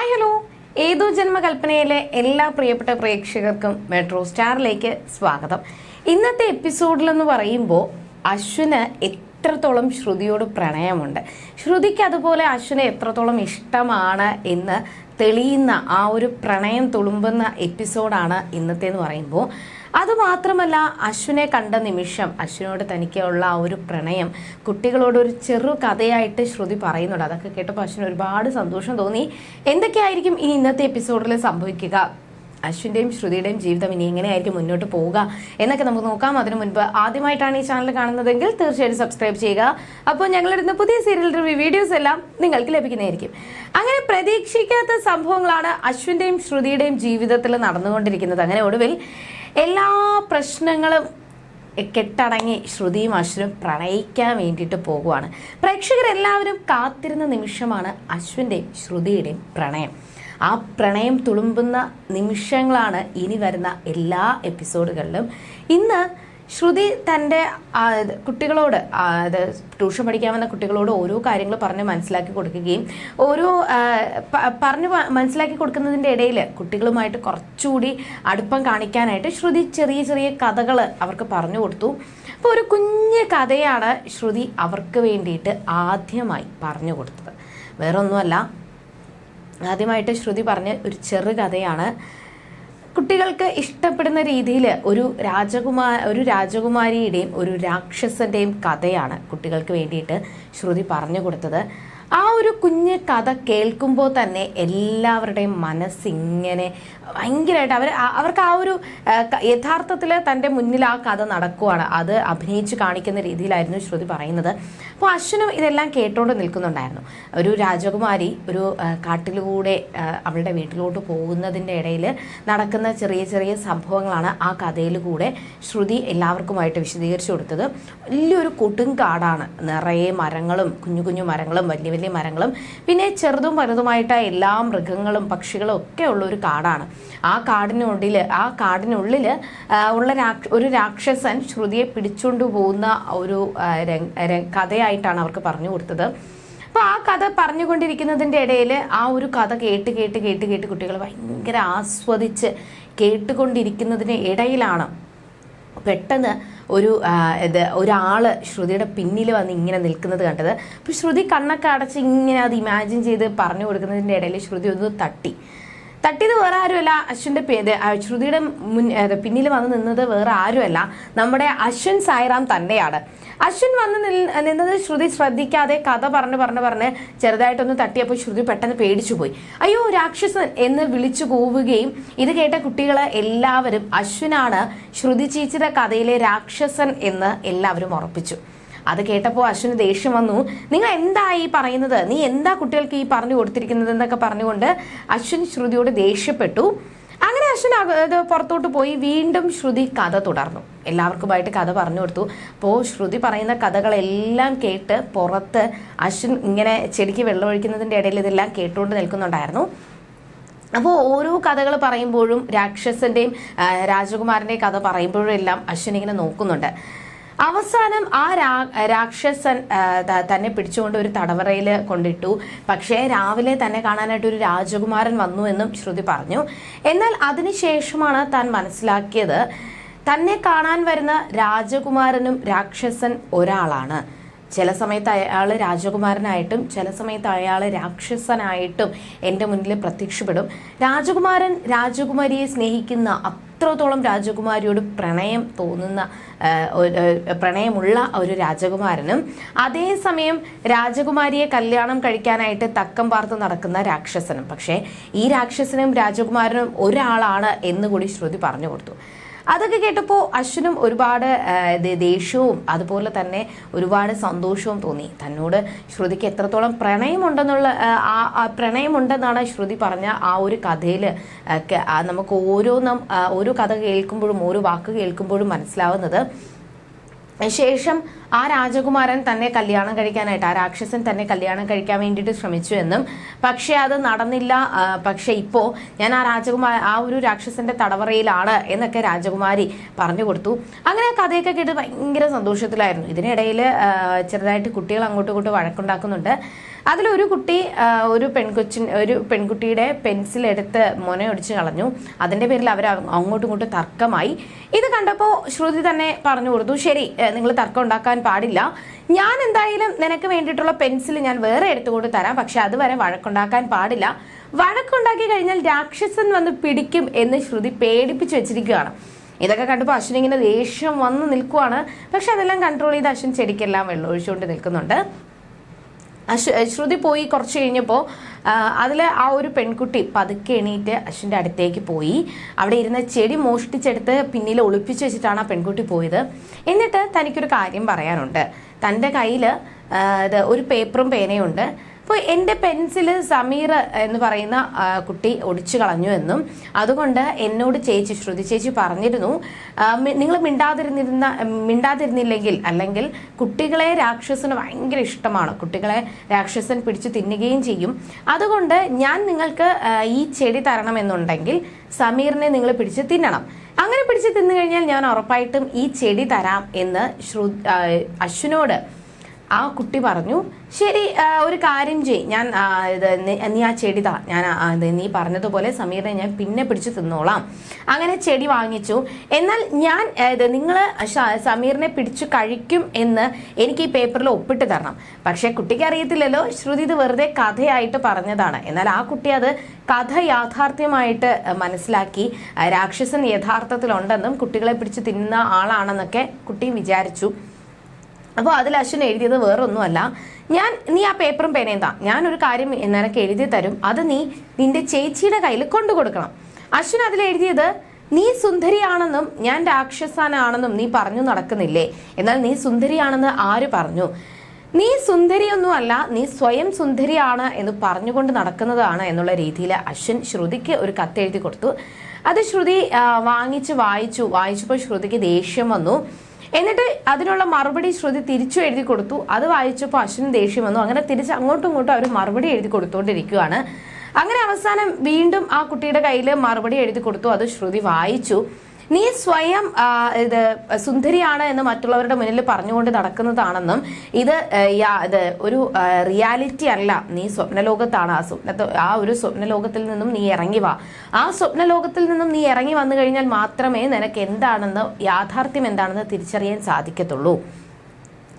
Hi hello ഏതോ ജന്മകൽപ്പനയിലെ എല്ലാ പ്രിയപ്പെട്ട പ്രേക്ഷകർക്കും മെട്രോ സ്റ്റാറിലേക്ക് സ്വാഗതം. ഇന്നത്തെ എപ്പിസോഡിലെന്ന് പറയുമ്പോൾ അശ്വിന് എത്രത്തോളം ശ്രുതിയോട് പ്രണയമുണ്ട്. ശ്രുതിക്ക് അതുപോലെ അശ്വിനെ എത്രത്തോളം ഇഷ്ടമാണ് എന്ന് തെളിയുന്ന ആ ഒരു പ്രണയം തുളുമ്പുന്ന എപ്പിസോഡാണ് ഇന്നത്തെ എന്ന് പറയുമ്പോൾ. അതുമാത്രമല്ല അശ്വിനെ കണ്ട നിമിഷം അശ്വിനോട് തനിക്കുള്ള ആ ഒരു പ്രണയം കുട്ടികളോട് ഒരു ചെറു കഥയായിട്ട് ശ്രുതി പറയുന്നുണ്ട്. അതൊക്കെ കേട്ടപ്പോൾ അശ്വിന് ഒരുപാട് സന്തോഷം തോന്നി. എന്തൊക്കെയായിരിക്കും ഇനി ഇന്നത്തെ എപ്പിസോഡിൽ സംഭവിക്കുക? അശ്വിന്റെയും ശ്രുതിയുടെയും ജീവിതം ഇനി എങ്ങനെയായിരിക്കും മുന്നോട്ട് പോവുക എന്നൊക്കെ നമുക്ക് നോക്കാം. അതിനു മുൻപ് ആദ്യമായിട്ടാണ് ഈ ചാനൽ കാണുന്നതെങ്കിൽ തീർച്ചയായിട്ടും സബ്സ്ക്രൈബ് ചെയ്യുക. അപ്പോൾ ഞങ്ങളിടുന്ന പുതിയ സീരിയൽ റിവ്യൂ വീഡിയോസ് എല്ലാം നിങ്ങൾക്ക് ലഭിക്കുന്നതായിരിക്കും. അങ്ങനെ പ്രതീക്ഷിക്കാത്ത സംഭവങ്ങളാണ് അശ്വിന്റെയും ശ്രുതിയുടെയും ജീവിതത്തിൽ നടന്നുകൊണ്ടിരിക്കുന്നത്. അങ്ങനെ ഒടുവിൽ എല്ലാ പ്രശ്നങ്ങളും കെട്ടടങ്ങി ശ്രുതിയും അശ്വിനും പ്രണയിക്കാൻ വേണ്ടിയിട്ട് പോകുവാണ്. പ്രേക്ഷകരെല്ലാവരും കാത്തിരുന്ന നിമിഷമാണ് അശ്വിന്റെയും ശ്രുതിയുടെയും പ്രണയം. ആ പ്രണയം തുളുമ്പുന്ന നിമിഷങ്ങളാണ് ഇനി വരുന്ന എല്ലാ എപ്പിസോഡുകളിലും. ഇന്ന് ശ്രുതി തന്റെ കുട്ടികളോട് അത് ട്യൂഷൻ പഠിക്കാൻ വന്ന കുട്ടികളോട് ഓരോ കാര്യങ്ങൾ പറഞ്ഞ് മനസ്സിലാക്കി കൊടുക്കുകയും ഓരോ പറഞ്ഞ് മനസ്സിലാക്കി കൊടുക്കുന്നതിന്റെ ഇടയിൽ കുട്ടികളുമായിട്ട് കുറച്ചുകൂടി അടുപ്പം കാണിക്കാനായിട്ട് ശ്രുതി ചെറിയ ചെറിയ കഥകൾ അവർക്ക് പറഞ്ഞു കൊടുത്തു. അപ്പോൾ ഒരു കുഞ്ഞ് കഥയാണ് ശ്രുതി അവർക്ക് വേണ്ടിയിട്ട് ആദ്യമായി പറഞ്ഞു കൊടുത്തത്. വേറൊന്നുമല്ല ആദ്യമായിട്ട് ശ്രുതി പറഞ്ഞ ഒരു ചെറു കഥയാണ് കുട്ടികൾക്ക് ഇഷ്ടപ്പെടുന്ന രീതിയിൽ ഒരു രാജകുമാ ഒരു രാജകുമാരിയുടെയും ഒരു രാക്ഷസന്റെയും കഥയാണ് കുട്ടികൾക്ക് വേണ്ടിയിട്ട് ശ്രുതി പറഞ്ഞു കൊടുത്തത്. ആ ഒരു കുഞ്ഞ് കഥ കേൾക്കുമ്പോൾ തന്നെ എല്ലാവരുടെയും മനസ്സിങ്ങനെ ഭയങ്കരമായിട്ട് അവർ അവർക്ക് ആ ഒരു യഥാർത്ഥത്തിൽ തന്റെ മുന്നിൽ ആ കഥ നടക്കുവാണ്. അത് അഭിനയിച്ച് കാണിക്കുന്ന രീതിയിലായിരുന്നു ശ്രുതി പറയുന്നത്. അപ്പോൾ അശ്വനും ഇതെല്ലാം കേട്ടുകൊണ്ട് നിൽക്കുന്നുണ്ടായിരുന്നു. ഒരു രാജകുമാരി ഒരു കാട്ടിലൂടെ അവളുടെ വീട്ടിലോട്ട് പോകുന്നതിന്റെ ഇടയിൽ നടക്കുന്ന ചെറിയ ചെറിയ സംഭവങ്ങളാണ് ആ കഥയിൽ കൂടെ ശ്രുതി എല്ലാവർക്കുമായിട്ട് വിശദീകരിച്ചു കൊടുത്തത്. വലിയൊരു കൊടുങ്കാടാണ്. നിറയെ മരങ്ങളും കുഞ്ഞു കുഞ്ഞു മരങ്ങളും വലിയ വലിയ മരങ്ങളും പിന്നെ ചെറുതും വലുതുമായിട്ട് എല്ലാ മൃഗങ്ങളും പക്ഷികളും ഒക്കെ ഉള്ള ഒരു കാടാണ്. ആ കാടിനുള്ളിൽ ആ കാടിനുള്ളിൽ ഉള്ള ഒരു രാക്ഷസൻ ശ്രുതിയെ പിടിച്ചുകൊണ്ട് പോകുന്ന ഒരു കഥയായിട്ടാണ് അവർക്ക് പറഞ്ഞു കൊടുത്തത്. അപ്പോൾ ആ കഥ പറഞ്ഞുകൊണ്ടിരിക്കുന്നതിന്റെ ഇടയിൽ ആ ഒരു കഥ കേട്ട് കേട്ട് കേട്ട് കേട്ട് കുട്ടികൾ ഭയങ്കര ആസ്വദിച്ച് കേട്ടുകൊണ്ടിരിക്കുന്നതിന് ഇടയിലാണ് പെട്ടെന്ന് ഒരു ഇത് ഒരാൾ ശ്രുതിയുടെ പിന്നിൽ വന്ന് ഇങ്ങനെ നിൽക്കുന്നത് കണ്ടത്. അപ്പോൾ ശ്രുതി കണ്ണൊക്കെ അടച്ച് ഇങ്ങനെ അത് ഇമാജിൻ ചെയ്ത് പറഞ്ഞു കൊടുക്കുന്നതിന്റെ ഇടയിൽ ശ്രുതി ഒന്ന് തട്ടി. തട്ടിയത് വേറെ ആരുമല്ല അശ്വിന്റെ പേര്. ശ്രുതിയുടെ മുൻ പിന്നിൽ വന്ന് നിന്നത് വേറെ ആരുമല്ല. നമ്മുടെ അശ്വിൻ സായിറാം തന്നെയാണ്. അശ്വിൻ വന്ന് നിന്നത് ശ്രുതി ശ്രദ്ധിക്കാതെ കഥ പറഞ്ഞ് പറഞ്ഞ് പറഞ്ഞ് ചെറുതായിട്ടൊന്ന് തട്ടിയപ്പോൾ ശ്രുതി പെട്ടെന്ന് പേടിച്ചു പോയി. അയ്യോ രാക്ഷസൻ എന്ന് വിളിച്ചു കൂവുകയും ഇത് കേട്ട കുട്ടികൾ എല്ലാവരും അശ്വിനാണ് ശ്രുതി ചേച്ചിയുടെ കഥയിലെ രാക്ഷസൻ എന്ന് എല്ലാവരും ഉറപ്പിച്ചു. അത് കേട്ടപ്പോൾ അശ്വിന് ദേഷ്യം വന്നു. നിങ്ങൾ എന്താ ഈ പറയുന്നത്? നീ എന്താ കുട്ടികൾക്ക് ഈ പറഞ്ഞു കൊടുത്തിരിക്കുന്നത്? എന്നൊക്കെ പറഞ്ഞുകൊണ്ട് അശ്വിൻ ശ്രുതിയോട് ദേഷ്യപ്പെട്ടു. അങ്ങനെ അശ്വിൻ അത് പുറത്തോട്ട് പോയി. വീണ്ടും ശ്രുതി കഥ തുടർന്നു. എല്ലാവർക്കുമായിട്ട് കഥ പറഞ്ഞു കൊടുത്തു. അപ്പോൾ ശ്രുതി പറയുന്ന കഥകളെല്ലാം കേട്ട് പുറത്ത് അശ്വിൻ ഇങ്ങനെ ചെടിക്ക് വെള്ളമൊഴിക്കുന്നതിന്റെ ഇടയിൽ ഇതെല്ലാം കേട്ടുകൊണ്ട് നിൽക്കുന്നുണ്ടായിരുന്നു. അപ്പോൾ ഓരോ കഥകൾ പറയുമ്പോഴും രാക്ഷസന്റെയും രാജകുമാരന്റെയും കഥ പറയുമ്പോഴും എല്ലാം അശ്വിൻ ഇങ്ങനെ നോക്കുന്നുണ്ട്. അവസാനം ആ രാക്ഷസൻ തന്നെ പിടിച്ചുകൊണ്ട് ഒരു തടവറയിൽ കൊണ്ടിട്ടു. പക്ഷേ രാവിലെ തന്നെ കാണാനായിട്ട് ഒരു രാജകുമാരൻ വന്നു എന്നും ശ്രുതി പറഞ്ഞു. എന്നാൽ അതിനുശേഷമാണ് താൻ മനസ്സിലാക്കിയത്. തന്നെ കാണാൻ വരുന്ന രാജകുമാരനും രാക്ഷസൻ ഒരാളാണ്. ചില സമയത്ത് അയാൾ രാജകുമാരനായിട്ടും ചില സമയത്ത് അയാൾ രാക്ഷസനായിട്ടും എന്റെ മുന്നിൽ പ്രത്യക്ഷപ്പെടും. രാജകുമാരൻ രാജകുമാരിയെ സ്നേഹിക്കുന്ന അത്രത്തോളം രാജകുമാരിയോട് പ്രണയം തോന്നുന്ന പ്രണയമുള്ള ഒരു രാജകുമാരനും അതേസമയം രാജകുമാരിയെ കല്യാണം കഴിക്കാനായിട്ട് തക്കം പാർത്ത് നടക്കുന്ന രാക്ഷസനും. പക്ഷേ ഈ രാക്ഷസനും രാജകുമാരനും ഒരാളാണ് എന്ന് കൂടി ശ്രുതി പറഞ്ഞു കൊടുത്തു. അതൊക്കെ കേട്ടപ്പോൾ അശ്വിനും ഒരുപാട് ദേഷ്യവും അതുപോലെ തന്നെ ഒരുപാട് സന്തോഷവും തോന്നി. തന്നോട് ശ്രുതിക്ക് എത്രത്തോളം പ്രണയമുണ്ടെന്നുള്ള ആ, പ്രണയമുണ്ടെന്നാണ് ശ്രുതി പറഞ്ഞ ആ ഒരു കഥയിൽ നമുക്ക് ഓരോ ഓരോ കഥ കേൾക്കുമ്പോഴും ഓരോ വാക്ക് കേൾക്കുമ്പോഴും മനസ്സിലാവുന്നത്. ശേഷം ആ രാജകുമാരൻ തന്നെ കല്യാണം കഴിക്കാനായിട്ട് ആ രാക്ഷസൻ തന്നെ കല്യാണം കഴിക്കാൻ വേണ്ടിയിട്ട് ശ്രമിച്ചു എന്നും. പക്ഷേ അത് നടന്നില്ല. പക്ഷേ ഇപ്പോൾ ഞാൻ ആ രാജകുമാര ആ ഒരു രാക്ഷസന്റെ തടവറയിലാണ് എന്നൊക്കെ രാജകുമാരി പറഞ്ഞു കൊടുത്തു. അങ്ങനെ ആ കഥയൊക്കെ കേട്ട് ഭയങ്കര സന്തോഷത്തിലായിരുന്നു. ഇതിനിടയിൽ ചെറുതായിട്ട് കുട്ടികൾ അങ്ങോട്ടും ഇങ്ങോട്ടും വഴക്കുണ്ടാക്കുന്നുണ്ട്. അതിലൊരു കുട്ടി ഒരു പെൺകൊച്ചിൻ ഒരു പെൺകുട്ടിയുടെ പെൻസിൽ എടുത്ത് മുനയൊടിച്ച് കളഞ്ഞു. അതിന്റെ പേരിൽ അവർ അങ്ങോട്ടും ഇങ്ങോട്ടും തർക്കമായി. ഇത് കണ്ടപ്പോൾ ശ്രുതി തന്നെ പറഞ്ഞു കൊടുത്തു ശരി നിങ്ങൾ തർക്കം ഉണ്ടാക്കാൻ പാടില്ല. ഞാൻ എന്തായാലും നിനക്ക് വേണ്ടിയിട്ടുള്ള പെൻസിൽ ഞാൻ വേറെ എടുത്തുകൊണ്ട് തരാം. പക്ഷെ അതുവരെ വഴക്കുണ്ടാക്കാൻ പാടില്ല. വഴക്കുണ്ടാക്കി കഴിഞ്ഞാൽ രാക്ഷസൻ വന്ന് പിടിക്കും എന്ന് ശ്രുതി പേടിപ്പിച്ച് വെച്ചിരിക്കുകയാണ്. ഇതൊക്കെ കണ്ടപ്പോൾ അശ്വിൻ ഇങ്ങനെ ദേഷ്യം വന്ന് നിൽക്കുവാണ്. പക്ഷെ അതെല്ലാം കൺട്രോൾ ചെയ്ത് അശ്വിൻ ചെടിക്കെല്ലാം വെള്ളം ഒഴിച്ചുകൊണ്ട് നിൽക്കുന്നുണ്ട്. ശ്രുതി പോയി കുറച്ച് കഴിഞ്ഞപ്പോൾ അതിൽ ആ ഒരു പെൺകുട്ടി പതുക്കെ എണീറ്റ് അശ്വിന്റെ അടുത്തേക്ക് പോയി. അവിടെ ഇരുന്ന ചെടി മോഷ്ടിച്ചെടുത്ത് പിന്നിൽ ഒളിപ്പിച്ച് വെച്ചിട്ടാണ് ആ പെൺകുട്ടി പോയത്. എന്നിട്ട് തനിക്കൊരു കാര്യം പറയാനുണ്ട്. തന്റെ കയ്യിൽ ഒരു പേപ്പറും പേനയും ഉണ്ട്. അപ്പോൾ എന്റെ പെൻസിൽ സമീർ എന്ന് പറയുന്ന കുട്ടി ഒടിച്ചു കളഞ്ഞു എന്നും. അതുകൊണ്ട് എന്നോട് ചേച്ചി ശ്രുതി ചേച്ചി പറഞ്ഞിരുന്നു നിങ്ങൾ മിണ്ടാതിരുന്നിരുന്ന മിണ്ടാതിരുന്നില്ലെങ്കിൽ അല്ലെങ്കിൽ കുട്ടികളെ രാക്ഷസന് ഭയങ്കര ഇഷ്ടമാണ്. കുട്ടികളെ രാക്ഷസൻ പിടിച്ചു തിന്നുകയും ചെയ്യും. അതുകൊണ്ട് ഞാൻ നിങ്ങൾക്ക് ഈ ചെടി തരണമെന്നുണ്ടെങ്കിൽ സമീറിനെ നിങ്ങൾ പിടിച്ച് തിന്നണം. അങ്ങനെ പിടിച്ച് തിന്നു കഴിഞ്ഞാൽ ഞാൻ ഉറപ്പായിട്ടും ഈ ചെടി തരാം എന്ന് ശ്രു അശ്വിനോട് ആ കുട്ടി പറഞ്ഞു ശരി ഒരു കാര്യം ചെയ് ഞാൻ ഇത് നീ- ആ ചെടി താ. ഞാൻ നീ പറഞ്ഞതുപോലെ സമീറിനെ ഞാൻ പിന്നെ പിടിച്ചു തിന്നോളാം. അങ്ങനെ ചെടി വാങ്ങിച്ചു. എന്നാൽ ഞാൻ ഇത് നിങ്ങൾ സമീറിനെ പിടിച്ചു കഴിക്കും എന്ന് എനിക്ക് ഈ പേപ്പറിൽ ഒപ്പിട്ട് തരണം. പക്ഷെ കുട്ടിക്ക് അറിയത്തില്ലല്ലോ. ശ്രുതി ഇത് വെറുതെ കഥയായിട്ട് പറഞ്ഞതാണ്. എന്നാൽ ആ കുട്ടി അത് കഥ യാഥാർത്ഥ്യമായിട്ട് മനസ്സിലാക്കി. രാക്ഷസൻ യഥാർത്ഥത്തിലുണ്ടെന്നും കുട്ടികളെ പിടിച്ച് തിന്നുന്ന ആളാണെന്നൊക്കെ കുട്ടി വിചാരിച്ചു. അപ്പോൾ അതിൽ അശ്വിൻ എഴുതിയത് വേറൊന്നുമല്ല. ഞാൻ നീ ആ പേപ്പറും പേനയും താ ഞാനൊരു കാര്യം നിനക്ക് എഴുതി തരും. അത് നീ നിന്റെ ചേച്ചിയുടെ കയ്യിൽ കൊണ്ടു കൊടുക്കണം. അശ്വിൻ അതിൽ എഴുതിയത് നീ സുന്ദരിയാണെന്നും ഞാൻ രാക്ഷസാനാണെന്നും നീ പറഞ്ഞു നടക്കുന്നില്ലേ? എന്നാൽ നീ സുന്ദരിയാണെന്ന് ആര് പറഞ്ഞു? നീ സുന്ദരിയൊന്നുമല്ല നീ സ്വയം സുന്ദരിയാണ് എന്ന് പറഞ്ഞുകൊണ്ട് നടക്കുന്നതാണ് എന്നുള്ള രീതിയിൽ അശ്വിൻ ശ്രുതിക്ക് ഒരു കത്തെഴുതി കൊടുത്തു. അത് ശ്രുതി വാങ്ങിച്ച് വായിച്ചു. വായിച്ചപ്പോൾ ശ്രുതിക്ക് ദേഷ്യം വന്നു. എന്നിട്ട് അതിനുള്ള മറുപടി ശ്രുതി തിരിച്ചു എഴുതി കൊടുത്തു. അത് വായിച്ചപ്പോൾ അശ്വിന് ദേഷ്യം വന്നു. അങ്ങനെ തിരിച്ച് അങ്ങോട്ടും ഇങ്ങോട്ടും അവർ മറുപടി എഴുതി കൊടുത്തുകൊണ്ടിരിക്കുകയാണ് അങ്ങനെ അവസാനം വീണ്ടും ആ കുട്ടിയുടെ കയ്യിൽ മറുപടി എഴുതി കൊടുത്തു. അത് ശ്രുതി വായിച്ചു. നീ സ്വയം ഇത് സുന്ദരിയാണ് എന്ന് മറ്റുള്ളവരുടെ മുന്നിൽ പറഞ്ഞുകൊണ്ട് നടക്കുന്നതാണെന്നും ഇത് ഇത് ഒരു റിയാലിറ്റി അല്ല. നീ സ്വപ്നലോകത്താണ്. ആ സ്വപ്ന ആ ഒരു സ്വപ്നലോകത്തിൽ നിന്നും നീ ഇറങ്ങി വാ. ആ സ്വപ്നലോകത്തിൽ നിന്നും നീ ഇറങ്ങി വന്നു കഴിഞ്ഞാൽ മാത്രമേ നിനക്ക് എന്താണെന്ന് യാഥാർത്ഥ്യം എന്താണെന്ന് തിരിച്ചറിയാൻ സാധിക്കത്തുള്ളൂ.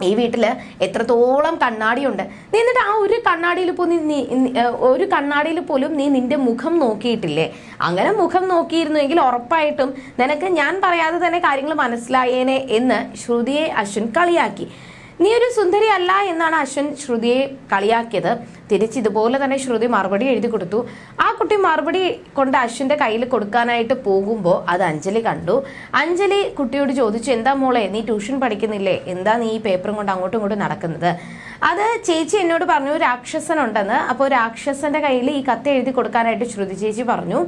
ഈ വീട്ടിൽ എത്രത്തോളം കണ്ണാടിയുണ്ട്. നീ എന്നിട്ട് ആ ഒരു കണ്ണാടിയിൽ പോലും നീ- ഒരു കണ്ണാടിയിൽ പോലും നീ നിന്റെ മുഖം നോക്കിയിട്ടില്ലേ? അങ്ങനെ മുഖം നോക്കിയിരുന്നുവെങ്കിൽ ഉറപ്പായിട്ടും നിനക്ക് ഞാൻ പറയാതെ തന്നെ കാര്യങ്ങൾ മനസ്സിലായേനെ എന്ന് ശ്രുതിയെ അശ്വിൻ കളിയാക്കി. നീ ഒരു സുന്ദരി അല്ല എന്നാണ് അശ്വിൻ ശ്രുതിയെ കളിയാക്കിയത്. തിരിച്ച് ഇതുപോലെ തന്നെ ശ്രുതി മറുപടി എഴുതി കൊടുത്തു. ആ കുട്ടി മറുപടി കൊണ്ട് അശ്വിന്റെ കയ്യിൽ കൊടുക്കാനായിട്ട് പോകുമ്പോൾ അത് അഞ്ജലി കണ്ടു. അഞ്ജലി കുട്ടിയോട് ചോദിച്ചു എന്താ മോളെ നീ ട്യൂഷൻ പഠിക്കുന്നില്ലേ? എന്താ നീ ഈ പേപ്പറും കൊണ്ട് അങ്ങോട്ടും ഇങ്ങോട്ടും നടക്കുന്നത്? അത് ചേച്ചി എന്നോട് പറഞ്ഞു രാക്ഷസൻ രാക്ഷസനുണ്ടെന്ന്. അപ്പോൾ രാക്ഷസന്റെ കയ്യിൽ ഈ കത്ത് എഴുതി കൊടുക്കാനായിട്ട് ശ്രുതി ചേച്ചി പറഞ്ഞു.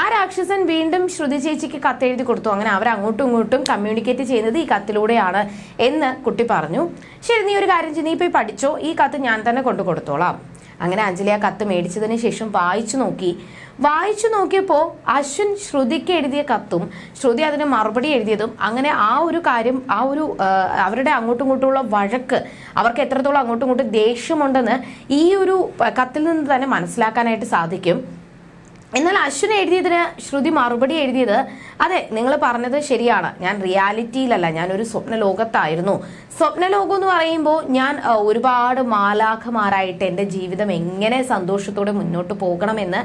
ആ രാക്ഷസൻ വീണ്ടും ശ്രുതി ചേച്ചിക്ക് കത്ത് എഴുതി കൊടുത്തു. അങ്ങനെ അവർ അങ്ങോട്ടും ഇങ്ങോട്ടും കമ്മ്യൂണിക്കേറ്റ് ചെയ്യുന്നത് ഈ കത്തിലൂടെയാണ് എന്ന് കുട്ടി പറഞ്ഞു. ശരി നീ ഒരു കാര്യം ചെയ്യ്. നീ പോയി പഠിച്ചോ. ഈ കത്ത് ഞാൻ തന്നെ കൊണ്ടു കൊടുത്തോളാം അങ്ങനെ അഞ്ജലി ആ കത്ത് മേടിച്ചതിന് ശേഷം വായിച്ചു നോക്കി. വായിച്ചു നോക്കിയപ്പോൾ അശ്വിൻ ശ്രുതിക്ക് എഴുതിയ കത്തും ശ്രുതി അതിന് മറുപടി എഴുതിയതും അങ്ങനെ ആ ഒരു കാര്യം ആ ഒരു അവരുടെ അങ്ങോട്ടും ഇങ്ങോട്ടുമുള്ള വഴക്ക് അവർക്ക് എത്രത്തോളം അങ്ങോട്ടും ഇങ്ങോട്ടും ദേഷ്യമുണ്ടെന്ന് ഈ ഒരു കത്തിൽ നിന്ന് തന്നെ മനസ്സിലാക്കാനായിട്ട് സാധിക്കും. എന്നാൽ അശ്വിൻ എഴുതിയതിന് ശ്രുതി മറുപടി എഴുതിയത് അതെ നിങ്ങൾ പറഞ്ഞത് ശരിയാണ്. ഞാൻ റിയാലിറ്റിയിലല്ല ഞാൻ ഒരു സ്വപ്ന ലോകത്തായിരുന്നു സ്വപ്ന ലോകം എന്ന് പറയുമ്പോൾ ഞാൻ ഒരുപാട് മാലാഖമാരായിട്ട് എന്റെ ജീവിതം എങ്ങനെ സന്തോഷത്തോടെ മുന്നോട്ട് പോകണമെന്ന്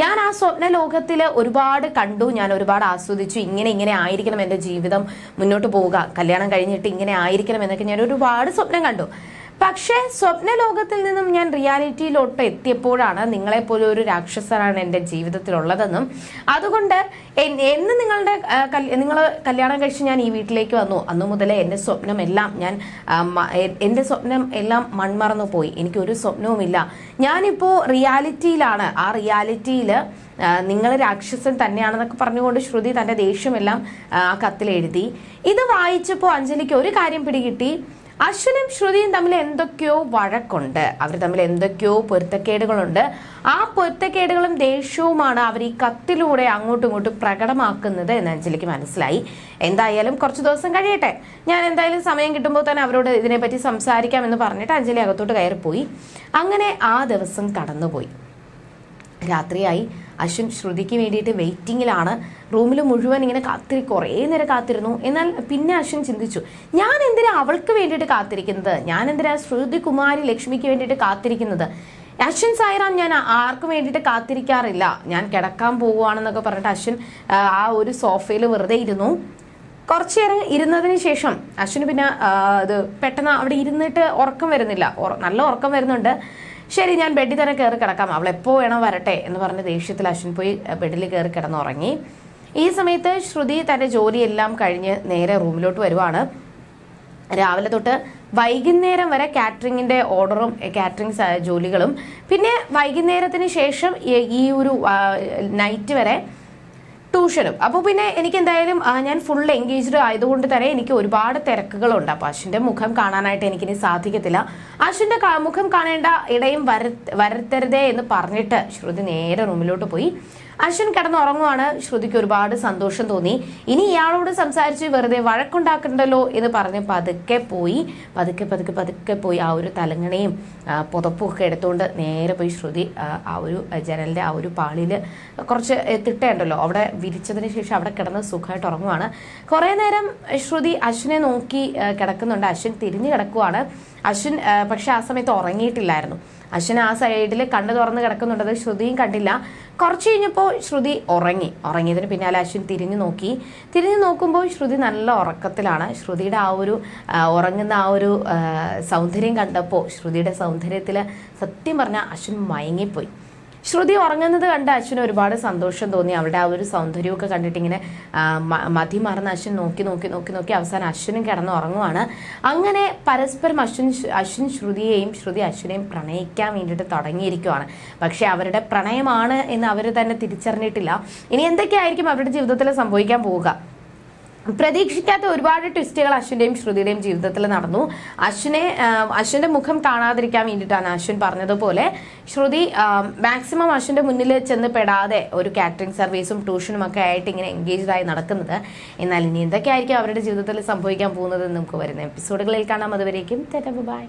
ഞാൻ ആ സ്വപ്ന ലോകത്തിൽ ഒരുപാട് കണ്ടു ഞാൻ ഒരുപാട് ആസ്വദിച്ചു. ഇങ്ങനെ ഇങ്ങനെ ആയിരിക്കണം എന്റെ ജീവിതം മുന്നോട്ട് പോവുക. കല്യാണം കഴിഞ്ഞിട്ട് ഇങ്ങനെ ആയിരിക്കണം എന്നൊക്കെ ഞാൻ ഒരുപാട് സ്വപ്നം കണ്ടു. പക്ഷേ സ്വപ്ന ലോകത്തിൽ നിന്നും ഞാൻ റിയാലിറ്റിയിലോട്ട് എത്തിയപ്പോഴാണ് നിങ്ങളെപ്പോലെ ഒരു രാക്ഷസനാണ് എന്റെ ജീവിതത്തിലുള്ളതെന്നും. അതുകൊണ്ട് എന്ന് നിങ്ങളുടെ നിങ്ങൾ കല്യാണം കഴിച്ച് ഞാൻ ഈ വീട്ടിലേക്ക് വന്നു. അന്നു മുതലേ എന്റെ സ്വപ്നം എല്ലാം ഞാൻ എന്റെ സ്വപ്നം എല്ലാം മൺമറന്നു പോയി. എനിക്കൊരു സ്വപ്നവുമില്ല. ഞാനിപ്പോൾ റിയാലിറ്റിയിലാണ്. ആ റിയാലിറ്റിയിൽ നിങ്ങൾ രാക്ഷസൻ തന്നെയാണെന്നൊക്കെ പറഞ്ഞുകൊണ്ട് ശ്രുതി തന്റെ ദേഷ്യമെല്ലാം ആ കത്തിലെഴുതി. ഇത് വായിച്ചപ്പോൾ അഞ്ജലിക്ക് ഒരു കാര്യം പിടികിട്ടി. അശ്വിനും ശ്രുതിയും തമ്മിൽ എന്തൊക്കെയോ വഴക്കുണ്ട്. അവർ തമ്മിൽ എന്തൊക്കെയോ പൊരുത്തക്കേടുകളുണ്ട്. ആ പൊരുത്തക്കേടുകളും ദേഷ്യവുമാണ് അവർ ഈ കത്തിലൂടെ അങ്ങോട്ടും ഇങ്ങോട്ടും പ്രകടമാക്കുന്നത് എന്ന് അഞ്ജലിക്ക് മനസ്സിലായി. എന്തായാലും കുറച്ച് ദിവസം കഴിയട്ടെ. ഞാൻ എന്തായാലും സമയം കിട്ടുമ്പോൾ തന്നെ അവരോട് ഇതിനെപ്പറ്റി സംസാരിക്കാമെന്ന് പറഞ്ഞിട്ട് അഞ്ജലി അകത്തോട്ട് കയറിപ്പോയി. അങ്ങനെ ആ ദിവസം കടന്നുപോയി. രാത്രിയായി. അശ്വിൻ ശ്രുതിക്ക് വേണ്ടിയിട്ട് വെയിറ്റിങ്ങിലാണ്. റൂമിൽ മുഴുവൻ ഇങ്ങനെ കാത്തിരി കുറേ നേരം കാത്തിരുന്നു. എന്നാൽ പിന്നെ അശ്വിൻ ചിന്തിച്ചു ഞാൻ എന്തിനാ അവൾക്ക് വേണ്ടിയിട്ട് കാത്തിരിക്കുന്നത്? ഞാൻ എന്തിനാ ശ്രുതി കുമാരി ലക്ഷ്മിക്ക് വേണ്ടിയിട്ട് കാത്തിരിക്കുന്നത്? അശ്വിൻ സായിറാം ഞാൻ ആർക്കും വേണ്ടിയിട്ട് കാത്തിരിക്കാറില്ല. ഞാൻ കിടക്കാൻ പോവുകയാണെന്നൊക്കെ പറഞ്ഞിട്ട് അശ്വിൻ ആ, ഒരു സോഫയിൽ വെറുതെ ഇരുന്നു. കുറച്ചു നേരം ഇരുന്നതിന് ശേഷം അശ്വിന് പിന്നെ ഇത് പെട്ടെന്ന് അവിടെ ഇരുന്നിട്ട് ഉറക്കം വരുന്നില്ല. നല്ല ഉറക്കം വരുന്നുണ്ട്. ശരി ഞാൻ ബെഡിൽ തന്നെ കയറി കിടക്കാം. അവൾ എപ്പോൾ വേണം വരട്ടെ എന്ന് പറഞ്ഞ് ദേഷ്യത്തിൽ അശ്വിൻ പോയി ബെഡിൽ കയറി കിടന്നുറങ്ങി. ഈ സമയത്ത് ശ്രുതി തന്റെ ജോലിയെല്ലാം കഴിഞ്ഞ് നേരെ റൂമിലോട്ട് വരുവാണ്. രാവിലെ തൊട്ട് വൈകുന്നേരം വരെ കാറ്ററിങ്ങിന്റെ ഓർഡറും കാറ്ററിംഗ് ജോലികളും. പിന്നെ വൈകുന്നേരത്തിന് ശേഷം ഈ ഒരു നൈറ്റ് വരെ ട്യൂഷനും. അപ്പോൾ പിന്നെ എനിക്ക് എന്തായാലും ഞാൻ ഫുൾ എൻഗേജ്ഡ് ആയതുകൊണ്ട് തന്നെ എനിക്ക് ഒരുപാട് തിരക്കുകളുണ്ട്. അപ്പോൾ അശ്വിന്റെ മുഖം കാണാനായിട്ട് എനിക്കിനി സാധിക്കത്തില്ല. അശ്വിന്റെ മുഖം കാണേണ്ട ഇടയും വര വരുത്തരുതേ എന്ന് പറഞ്ഞിട്ട് ശ്രുതി നേരെ റൂമിലോട്ട് പോയി. അശ്വിൻ കിടന്നുറങ്ങുവാണ്. ശ്രുതിക്ക് ഒരുപാട് സന്തോഷം തോന്നി. ഇനി ഇയാളോട് സംസാരിച്ച് വെറുതെ വഴക്കുണ്ടാക്കണ്ടല്ലോ എന്ന് പറഞ്ഞ് പതുക്കെ പോയി. പതുക്കെ പതുക്കെ പതുക്കെ പോയി ആ ഒരു തലങ്ങണയും പുതപ്പും ഒക്കെ എടുത്തുകൊണ്ട് നേരെ പോയി ശ്രുതി ആ, ഒരു ജനലിന്റെ ആ ഒരു പാളിയിൽ കുറച്ച് തിട്ടയുണ്ടല്ലോ. അവിടെ വിരിച്ചതിന് ശേഷം അവിടെ കിടന്ന് സുഖമായിട്ട് ഉറങ്ങുവാണ്. കുറേ നേരം ശ്രുതി അശ്വിനെ നോക്കി കിടക്കുന്നുണ്ട്. അശ്വിൻ തിരിഞ്ഞു കിടക്കുവാണ്. അശ്വിൻ പക്ഷെ ആ സമയത്ത് ഉറങ്ങിയിട്ടില്ലായിരുന്നു. അശ്വിൻ ആ സൈഡിൽ കണ്ണു തുറന്ന് കിടക്കുന്നുണ്ടത് ശ്രുതിയും കണ്ടില്ല. കുറച്ച് കഴിഞ്ഞപ്പോൾ ശ്രുതി ഉറങ്ങി. ഉറങ്ങിയതിന് പിന്നാലെ അശ്വിൻ തിരിഞ്ഞു നോക്കി. തിരിഞ്ഞു നോക്കുമ്പോൾ ശ്രുതി നല്ല ഉറക്കത്തിലാണ്. ശ്രുതിയുടെ ആ ഒരു ഉറങ്ങുന്ന ആ ഒരു സൗന്ദര്യം കണ്ടപ്പോൾ ശ്രുതിയുടെ സൗന്ദര്യത്തിൽ സത്യം പറഞ്ഞാൽ അശ്വിൻ മയങ്ങിപ്പോയി. ശ്രുതി ഉറങ്ങുന്നത് കണ്ട് അശ്വിന് ഒരുപാട് സന്തോഷം തോന്നി. അവളുടെ ആ ഒരു സൗന്ദര്യമൊക്കെ കണ്ടിട്ട് ഇങ്ങനെ മതി മറന്ന് അശ്വിൻ നോക്കി നോക്കി നോക്കി നോക്കി അവസാനം അശ്വിനും കിടന്ന് ഉറങ്ങുവാണ്. അങ്ങനെ പരസ്പരം അശ്വിൻ അശ്വിൻ ശ്രുതിയെയും ശ്രുതി അശ്വിനെയും പ്രണയിക്കാൻ വേണ്ടിയിട്ട് തുടങ്ങിയിരിക്കുവാണ്. പക്ഷെ അവരുടെ പ്രണയമാണ് എന്ന് അവർ തന്നെ തിരിച്ചറിഞ്ഞിട്ടില്ല. ഇനി എന്തൊക്കെയായിരിക്കും അവരുടെ ജീവിതത്തിൽ സംഭവിക്കാൻ പോവുക? പ്രതീക്ഷിക്കാത്ത ഒരുപാട് ട്വിസ്റ്റുകൾ അശ്വിന്റെയും ശ്രുതിയുടെയും ജീവിതത്തിൽ നടന്നു. അശ്വിനെ അശ്വിന്റെ മുഖം കാണാതിരിക്കാൻ വേണ്ടിയിട്ടാണ് അശ്വിൻ പറഞ്ഞതുപോലെ ശ്രുതി മാക്സിമം അശ്വിന്റെ മുന്നിൽ ചെന്ന് പെടാതെ ഒരു കാറ്ററിംഗ് സർവീസും ട്യൂഷനും ഒക്കെ ആയിട്ട് ഇങ്ങനെ എൻഗേജ്ഡ് ആയി നടക്കുന്നത്. എന്നാൽ ഇനി എന്തൊക്കെയായിരിക്കും അവരുടെ ജീവിതത്തിൽ സംഭവിക്കാൻ പോകുന്നത് നമുക്ക് വരുന്ന എപ്പിസോഡുകളിൽ കാണാം. അതുവരേക്കും ബൈ